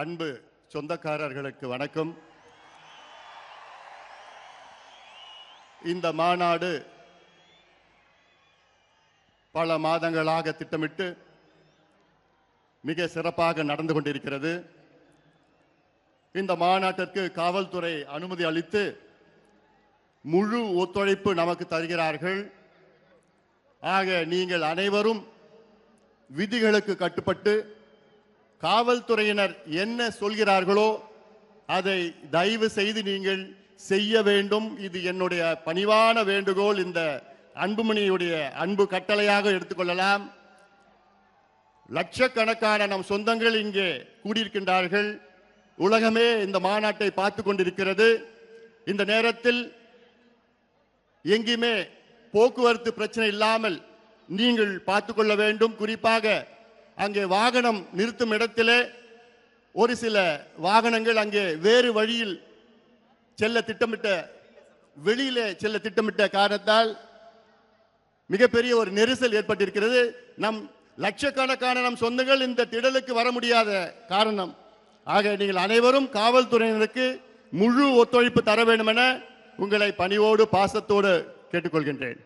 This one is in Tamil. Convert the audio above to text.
அன்பு சொந்தக்காரர்களுக்கு வணக்கம். இந்த மாநாடு பல மாதங்களாக திட்டமிட்டு மிக சிறப்பாக நடந்து கொண்டிருக்கிறது. இந்த மாநாட்டிற்கு காவல்துறை அனுமதி அளித்து முழு ஒத்துழைப்பு நமக்கு தருகிறார்கள். ஆக நீங்கள் அனைவரும் விதிகளுக்கு கட்டுப்பட்டு காவல்துறையினர் என்ன சொல்கிறார்களோ அதை தயவு செய்து நீங்கள் செய்ய வேண்டும். இது என்னுடைய பணிவான வேண்டுகோள். இந்த அன்புமணியுடைய அன்பு கட்டளையாக எடுத்துக்கொள்ளலாம். லட்சக்கணக்கான நம் சொந்தங்கள் இங்கே கூடியிருக்கின்றார்கள். உலகமே இந்த மாநாட்டை பார்த்து கொண்டிருக்கிறது. இந்த நேரத்தில் எங்கேயுமே போக்குவரத்து பிரச்சனை இல்லாமல் நீங்கள் பார்த்து கொள்ள வேண்டும். குறிப்பாக அங்கே வாகனம் நிறுத்தும் இடத்திலே ஒரு சில வாகனங்கள் அங்கே வேறு வழியில் செல்ல திட்டமிட்ட வெளியிலே செல்ல திட்டமிட்ட காரணத்தால் மிகப்பெரிய ஒரு நெரிசல் ஏற்பட்டிருக்கிறது. நம் லட்சக்கணக்கான நம் சொந்தங்கள் இந்த திடலுக்கு வர முடியாத காரணம். ஆக நீங்கள் அனைவரும் காவல்துறையினருக்கு முழு ஒத்துழைப்பு தர வேண்டும் என உங்களை பணிவோடு பாசத்தோடு கேட்டுக்கொள்கின்றேன்.